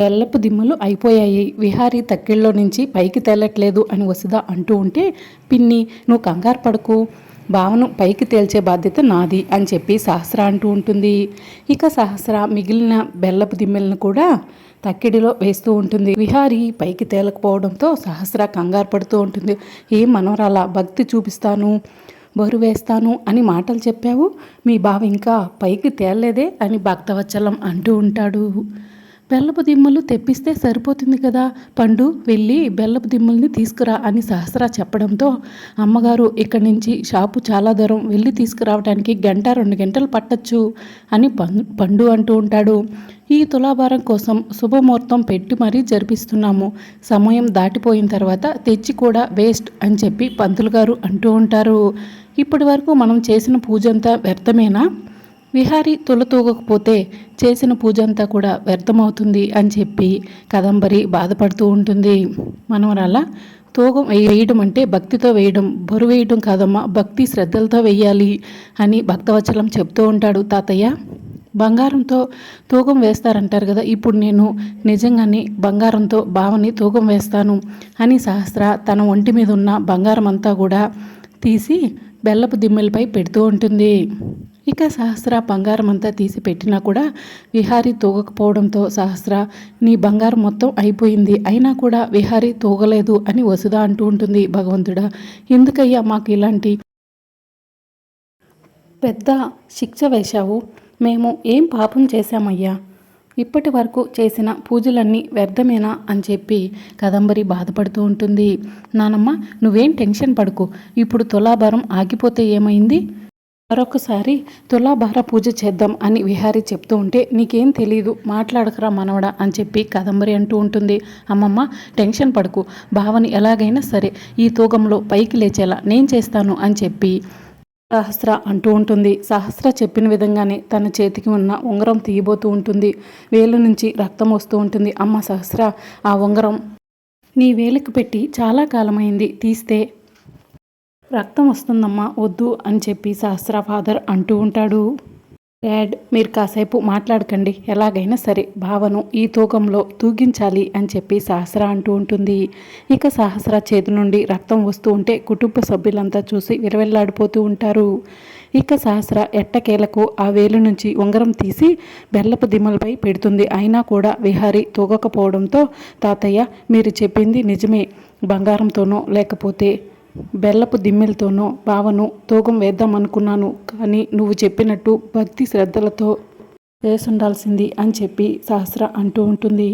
బెల్లపు దిమ్మలు అయిపోయాయి. విహారీ తక్కిళ్ళలో నుంచి పైకి తేలట్లేదు అని వసుధ అంటూ ఉంటే పిన్ని నువ్వు కంగారు పడకు. భావను పైకి తేల్చే బాధ్యత నాది అని చెప్పి సహస్ర అంటూ ఉంటుంది. ఇక సహస్ర మిగిలిన బెల్లపు దిమ్మెలను కూడా తక్కిడిలో వేస్తూ ఉంటుంది. విహారీ పైకి తేలకపోవడంతో సహస్ర కంగారు పడుతూ ఉంటుంది. ఏం మనవరాల భక్తి చూపిస్తాను బరువు వేస్తాను అని మాటలు చెప్పావు. మీ బావ ఇంకా పైకి తేలలేదే అని భక్తవచ్చలం అంటూ ఉంటాడు. బెల్లపు దిమ్మలు తెప్పిస్తే సరిపోతుంది కదా? పండు వెళ్ళి బెల్లపు దిమ్మల్ని తీసుకురా అని సహస్రా చెప్పడంతో అమ్మగారు ఇక్కడి నుంచి షాపు చాలా దూరం వెళ్ళి తీసుకురావడానికి గంట రెండు గంటలు పట్టచ్చు అని పండు అంటూ ఉంటాడు. ఈ తులాభారం కోసం శుభముహూర్తం పెట్టి మరీ జరిపిస్తున్నాము. సమయం దాటిపోయిన తర్వాత తెచ్చి కూడా వేస్ట్ అని చెప్పి పంతులు గారు అంటూ ఉంటారు. ఇప్పటి వరకు మనం చేసిన పూజ అంతా వ్యర్థమేనా? విహారి తొలతూగకపోతే చేసిన పూజ అంతా కూడా వ్యర్థమవుతుంది అని చెప్పి కదంబరి బాధపడుతూ ఉంటుంది. మనవరాల తూగం వేయడం అంటే భక్తితో వేయడం బరువు వేయడం కాదమ్మా భక్తి శ్రద్ధలతో వేయాలి అని భక్తవచలం చెప్తూ ఉంటాడు తాతయ్య. బంగారంతో తూకం వేస్తారంటారు కదా ఇప్పుడు నేను నిజంగానే బంగారంతో బావని తూకం వేస్తాను అని సహస్ర తన ఒంటి మీద ఉన్న బంగారం అంతా కూడా తీసి బెల్లపు దిమ్మెలపై పెడుతూ ఉంటుంది. ఇక సహస్ర బంగారం అంతా తీసి పెట్టినా కూడా విహారి తూగకపోవడంతో సహస్ర నీ బంగారం మొత్తం అయిపోయింది అయినా కూడా విహారి తూగలేదు అని వసుదా అంటూ ఉంటుంది భగవంతుడా. ఎందుకయ్యా మాకు ఇలాంటి పెద్ద శిక్ష వేశావు? మేము ఏం పాపం చేశామయ్యా? ఇప్పటి వరకు చేసిన పూజలన్నీ వ్యర్థమేనా అని చెప్పి కదంబరి బాధపడుతూ ఉంటుంది. నానమ్మ నువ్వేం టెన్షన్ పడుకు. ఇప్పుడు తులాభారం ఆగిపోతే ఏమైంది? మరొకసారి తులాభార పూజ చేద్దాం అని విహారి చెప్తూ ఉంటే నీకేం తెలీదు మాట్లాడకరా మనవడా అని చెప్పి కదంబరి అంటూ ఉంటుంది. అమ్మమ్మ టెన్షన్ పడుకు భావని ఎలాగైనా సరే ఈ తూగంలో పైకి లేచేలా నేను చేస్తాను అని చెప్పి సహస్ర అంటూ ఉంటుంది. సహస్ర చెప్పిన విధంగానే తన చేతికి ఉన్న ఉంగరం తీయబోతూ ఉంటుంది. వేలు నుంచి రక్తం వస్తూ ఉంటుంది. అమ్మ సహస్ర ఆ ఉంగరం నీ వేలికి పెట్టి చాలా కాలమైంది తీస్తే రక్తం వస్తుందమ్మా వద్దు అని చెప్పి సహస్ర ఫాదర్ అంటూ ఉంటాడు. డాడ్ మీరు కాసేపు మాట్లాడకండి ఎలాగైనా సరే భావను ఈ తూకంలో తూగించాలి అని చెప్పి సహస్ర అంటూ ఉంటుంది. ఇక సహస్ర చేతి నుండి రక్తం వస్తూ ఉంటే కుటుంబ సభ్యులంతా చూసి విరవెల్లాడిపోతూ ఉంటారు. ఇక సహస్ర ఎట్టకేలకు ఆ వేలు నుంచి ఉంగరం తీసి బెల్లపు దిమ్మలపై పెడుతుంది. అయినా కూడా విహారి తూగకపోవడంతో తాతయ్య మీరు చెప్పింది నిజమే బంగారంతోనో లేకపోతే బెల్లపు దిమ్మెలతోనో బావను తూగం వేద్దామనుకున్నాను కానీ నువ్వు చెప్పినట్టు భక్తి శ్రద్ధలతో వేసుండాల్సింది అని చెప్పి సహస్ర అంటూ ఉంటుంది.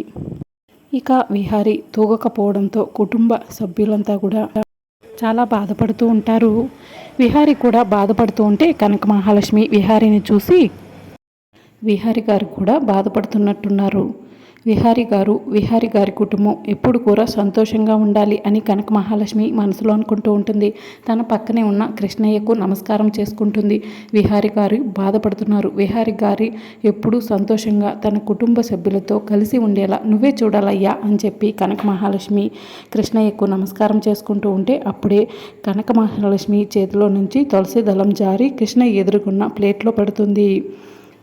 ఇక విహారి తూగకపోవడంతో కుటుంబ సభ్యులంతా కూడా చాలా బాధపడుతూ ఉంటారు. విహారి కూడా బాధపడుతూ ఉంటే కనక మహాలక్ష్మి విహారిని చూసి విహారి గారు కూడా బాధపడుతున్నట్టున్నారు. విహారి గారు విహారి గారి కుటుంబం ఎప్పుడు కూడా సంతోషంగా ఉండాలి అని కనక మహాలక్ష్మి మనసులో అనుకుంటూ ఉంటుంది. తన పక్కనే ఉన్న కృష్ణయ్యకు నమస్కారం చేసుకుంటుంది. విహారి గారు బాధపడుతున్నారు. విహారి గారి ఎప్పుడూ సంతోషంగా తన కుటుంబ సభ్యులతో కలిసి ఉండేలా నువ్వే చూడాలయ్యా అని చెప్పి కనక మహాలక్ష్మి కృష్ణయ్యకు నమస్కారం చేసుకుంటూ ఉంటే అప్పుడే కనక మహాలక్ష్మి చేతిలో నుంచి తులసి దళం జారి కృష్ణయ్య ఎదురుకున్న ప్లేట్లో పడుతుంది.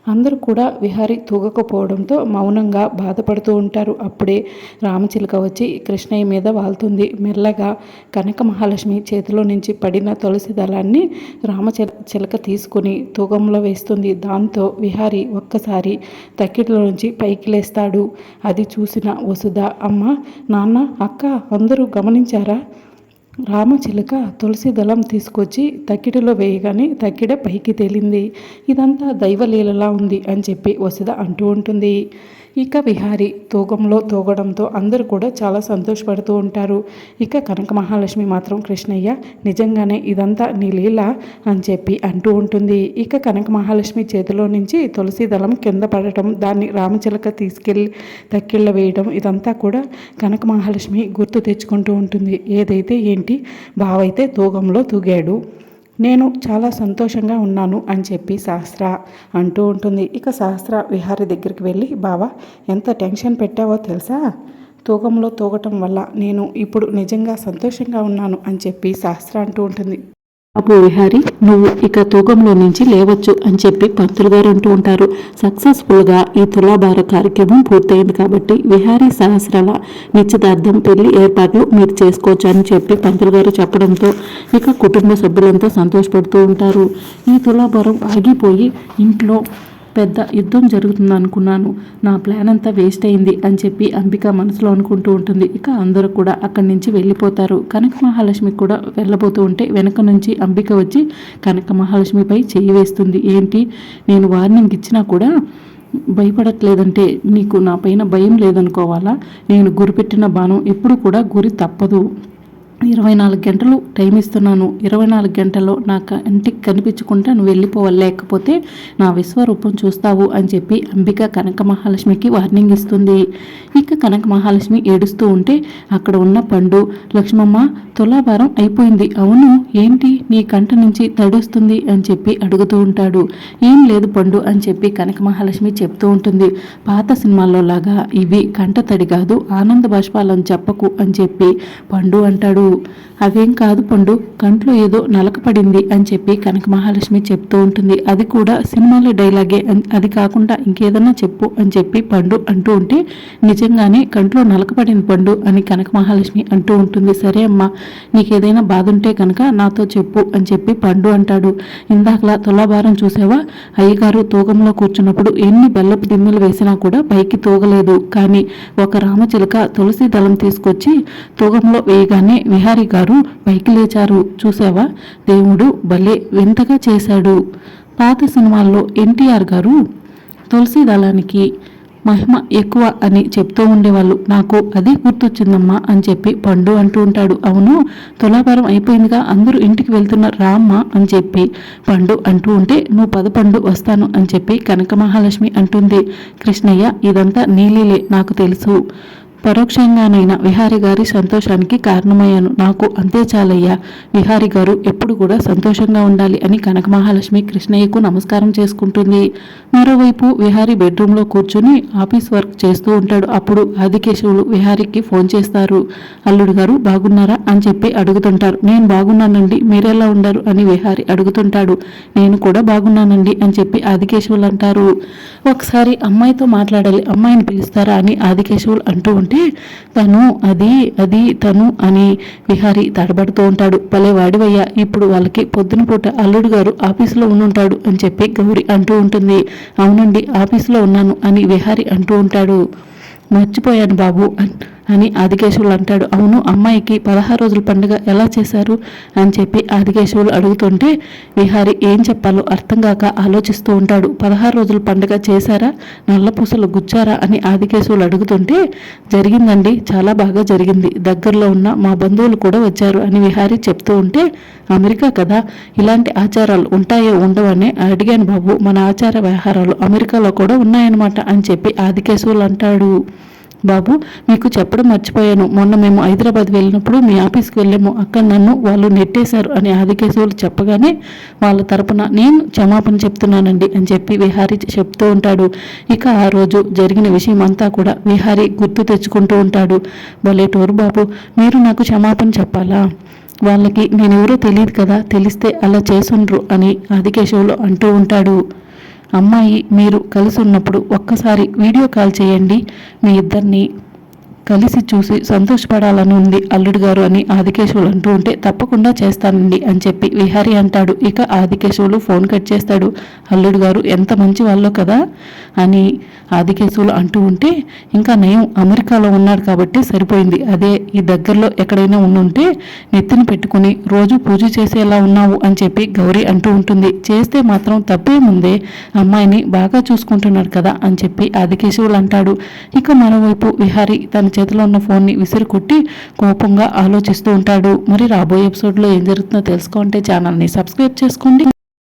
అందరూ కూడా విహారి తూగకపోవడంతో మౌనంగా బాధపడుతూ ఉంటారు. అప్పుడే రామచిలుక వచ్చి కృష్ణయ్య మీద వాళ్తుంది. మెల్లగా కనక మహాలక్ష్మి చేతిలో నుంచి పడిన తులసి దళాన్ని రామచిల చిలక తీసుకుని తూగంలో వేస్తుంది. దాంతో విహారి ఒక్కసారి తక్కిట్లో నుంచి పైకి లేస్తాడు. అది చూసిన వసుధ అమ్మ నాన్న అక్క అందరూ గమనించారా? రామచిలుక తులసి దళం తీసుకొచ్చి తక్కిడిలో వేయగానే తక్కిడ పైకి తేలింది. ఇదంతా దైవలీలలా ఉంది అని చెప్పి వసుధ అంటూ ఉంటుంది. ఇక విహారి తూగంలో తూగడంతో అందరూ కూడా చాలా సంతోషపడుతూ ఉంటారు. ఇక కనక మహాలక్ష్మి మాత్రం కృష్ణయ్య నిజంగానే ఇదంతా నీ లీల అని చెప్పి అంటూ ఉంటుంది. ఇక కనక మహాలక్ష్మి చేతిలో నుంచి తులసి దళం కింద పడటం దాన్ని రామచిలక తీసుకెళ్ళి తక్కిళ్ళ వేయడం ఇదంతా కూడా కనక మహాలక్ష్మి గుర్తు తెచ్చుకుంటూ ఉంటుంది. ఏదైతే ఏంటి బావైతే తూగంలో తూగాడు. నేను చాలా సంతోషంగా ఉన్నాను అని చెప్పి శాస్త్ర అంటూ ఉంటుంది. ఇక శాస్త్ర విహారి దగ్గరికి వెళ్ళి బావా ఎంత టెన్షన్ పెట్టావో తెలుసా? తూకంలో తూగటం వల్ల నేను ఇప్పుడు నిజంగా సంతోషంగా ఉన్నాను అని చెప్పి శాస్త్ర అంటూ ఉంటుంది. అప్పు విహారి నువ్వు ఇక తూకంలో నుంచి లేవచ్చు అని చెప్పి పంతులు గారు అంటూ ఉంటారు. సక్సెస్ఫుల్గా ఈ తులాభార కార్యక్రమం పూర్తయింది కాబట్టి విహారీ సహస్రాల నిశ్చితార్థం పెళ్ళి ఏర్పాట్లు మీరు చేసుకోవచ్చు అని చెప్పి పంతులు గారు చెప్పడంతో ఇక కుటుంబ సభ్యులంతా సంతోషపడుతూ ఉంటారు. ఈ తులాభారం ఆగిపోయి ఇంట్లో పెద్ద యుద్ధం జరుగుతుంది అనుకున్నాను నా ప్లాన్ అంతా వేస్ట్ అయింది అని చెప్పి అంబిక మనసులో అనుకుంటూ ఉంటుంది. ఇక అందరూ కూడా అక్కడి నుంచి వెళ్ళిపోతారు. కనక మహాలక్ష్మి కూడా వెళ్ళబోతూ ఉంటే వెనక నుంచి అంబిక వచ్చి కనక మహాలక్ష్మిపై చేయి వేస్తుంది. ఏంటి? నేను వార్నింగ్ ఇచ్చినా కూడా భయపడట్లేదంటే నీకు నా పైన భయం లేదనుకోవాలా? నేను గురిపెట్టిన బాణం ఎప్పుడు కూడా గురి తప్పదు. ఇరవై నాలుగు గంటలు టైం ఇస్తున్నాను. ఇరవై నాలుగు గంటల్లో నా కంటికి కనిపించకుండా నువ్వు వెళ్ళిపోవాలి. లేకపోతే నా విశ్వరూపం చూస్తావు అని చెప్పి అంబిక కనక మహాలక్ష్మికి వార్నింగ్ ఇస్తుంది. ఇక కనక మహాలక్ష్మి ఏడుస్తూ ఉంటే అక్కడ ఉన్న పండు లక్ష్మమ్మ తులాభారం అయిపోయింది. అవును ఏంటి? నీ కంట నుంచి తడుస్తుంది అని చెప్పి అడుగుతూ ఉంటాడు. ఏం లేదు పండు అని చెప్పి కనక మహాలక్ష్మి చెప్తూ ఉంటుంది. పాత సినిమాల్లో లాగా ఇవి కంట తడి కాదు ఆనంద బాష్పాలని చెప్పకు అని చెప్పి పండు అంటాడు. అవేం కాదు పండు కంట్లో ఏదో నలకపడింది అని చెప్పి కనక మహాలక్ష్మి చెప్తూ ఉంటుంది. అది కూడా సినిమాలో డైలాగే అది కాకుండా ఇంకేదన్నా చెప్పు అని చెప్పి పండు అంటూ ఉంటే నిజంగానే కంట్లో నలకపడింది పండు అని కనక మహాలక్ష్మి అంటూ ఉంటుంది. సరే అమ్మా నీకేదైనా బాధ ఉంటే కనుక నాతో చెప్పు అని చెప్పి పండు అంటాడు. ఇందాకలా తులాభారం చూసావా? అయ్యగారు తూకంలో కూర్చున్నప్పుడు ఎన్ని బెల్లపు దిమ్మెలు వేసినా కూడా పైకి తూగలేదు. కానీ ఒక రామచిలక తులసి దళం తీసుకొచ్చి తూగంలో వేయగానే బిహారి గారు పైకి లేచారు. చూసావా దేవుడు భలే వింతగా చేశాడు. పాత సినిమాల్లో ఎన్టీఆర్ గారు తులసి దళానికి మహిమ ఎక్కువ అని చెప్తూ ఉండేవాళ్ళు. నాకు అదే గుర్తొచ్చిందమ్మా అని చెప్పి పండు అంటూ ఉంటాడు. అవును తులాభారం అయిపోయిందిగా అందరూ ఇంటికి వెళ్తున్న రామ్మ అని చెప్పి పండు అంటూ ఉంటే నువ్వు పదపండు వస్తాను అని చెప్పి కనక మహాలక్ష్మి అంటుంది. కృష్ణయ్య ఇదంతా నీలీలే నాకు తెలుసు. పరోక్షంగానైనా విహారి గారి సంతోషానికి కారణమయ్యాను. నాకు అంతే చాలయ్యా. విహారి గారు ఎప్పుడు కూడా సంతోషంగా ఉండాలి అని కనక మహాలక్ష్మి కృష్ణయ్యకు నమస్కారం చేసుకుంటుంది. మరోవైపు విహారి బెడ్రూమ్లో కూర్చుని ఆఫీస్ వర్క్ చేస్తూ ఉంటాడు. అప్పుడు ఆదికేశవులు విహారికి ఫోన్ చేస్తారు. అల్లుడు గారు బాగున్నారా? అని చెప్పి అడుగుతుంటారు. నేను బాగున్నానండి. మీరెలా ఉండరు అని విహారి అడుగుతుంటాడు. నేను కూడా బాగున్నానండి అని చెప్పి ఆదికేశవులు అంటారు. ఒకసారి అమ్మాయితో మాట్లాడాలి. అమ్మాయిని పిలుస్తారా? అని ఆదికేశవులు అంటూ ఉంటే తను అది అది తను అని విహారి తడబడుతూ ఉంటాడు. భలే వాడివయ్యా ఇప్పుడు వాళ్ళకి పొద్దున పూట అల్లుడు గారు ఆఫీసులో ఉండుంటాడు అని చెప్పి గౌరి అంటూ ఉంటుంది. అవునండి ఆఫీసులో ఉన్నాను అని విహారి అంటూ ఉంటాడు. మర్చిపోయాను బాబు అని అని ఆదికేశవులు అంటాడు. అవును అమ్మాయికి పదహారు రోజుల పండుగ ఎలా చేశారు? అని చెప్పి ఆదికేశవులు అడుగుతుంటే విహారి ఏం చెప్పాలో అర్థం కాక ఆలోచిస్తూ ఉంటాడు. పదహారు రోజుల పండుగ చేశారా? నల్లపూసలు గుచ్చారా? అని ఆదికేశవులు అడుగుతుంటే జరిగిందండి చాలా బాగా జరిగింది. దగ్గరలో ఉన్న మా బంధువులు కూడా వచ్చారు అని విహారి చెప్తూ ఉంటే అమెరికా కదా ఇలాంటి ఆచారాలు ఉంటాయో ఉండవని అడిగాను బాబు. మన ఆచార వ్యవహారాలు అమెరికాలో కూడా ఉన్నాయన్నమాట అని చెప్పి ఆదికేశవులు అంటాడు. బాబు మీకు చెప్పడం మర్చిపోయాను. మొన్న మేము హైదరాబాద్ వెళ్ళినప్పుడు మీ ఆఫీస్కి వెళ్ళాము. అక్కడ నన్ను వాళ్ళు నెట్టేశారు అని ఆదికేశవులు చెప్పగానే వాళ్ళ తరపున నేను క్షమాపణ చెప్తున్నానండి అని చెప్పి విహారి చెప్తూ ఉంటాడు. ఇక ఆ రోజు జరిగిన విషయం అంతా కూడా విహారి గుర్తు తెచ్చుకుంటూ ఉంటాడు. భలేటోరు బాబు మీరు నాకు క్షమాపణ చెప్పాలా? వాళ్ళకి నేనెవరో తెలియదు కదా తెలిస్తే అలా చేసుండ్రు అని ఆదికేశవులు అంటూ ఉంటాడు. అమ్మాయి మీరు కలిసి ఉన్నప్పుడు ఒక్కసారి వీడియో కాల్ చేయండి. మీ ఇద్దరిని కలిసి చూసి సంతోషపడాలని ఉంది అల్లుడు గారు అని ఆదికేశవులు అంటూ ఉంటే తప్పకుండా చేస్తానండి అని చెప్పి విహారీ అంటాడు. ఇక ఆదికేశవులు ఫోన్ కట్ చేస్తాడు. అల్లుడు గారు ఎంత మంచి వాళ్ళో కదా అని ఆదికేశవులు అంటూ ఉంటే ఇంకా నయం అమెరికాలో ఉన్నాడు కాబట్టి సరిపోయింది. అదే ఈ దగ్గరలో ఎక్కడైనా ఉండుంటే నెత్తిని పెట్టుకుని రోజు పూజ చేసేలా ఉన్నావు అని చెప్పి గౌరీ అంటూ ఉంటుంది. చేస్తే మాత్రం తప్పేముందే అమ్మాయిని బాగా చూసుకుంటున్నాడు కదా అని చెప్పి ఆదికేశవులు అంటాడు. ఇక మరోవైపు విహారీ తన చేతిలో ఉన్న ఫోన్ని విసిరి కొట్టి కోపంగా ఆలోచిస్తూ ఉంటాడు. మరి రాబోయే ఎపిసోడ్లో ఏం జరుగుతుందో తెలుసుకుంటే ఛానల్ని సబ్స్క్రైబ్ చేసుకోండి.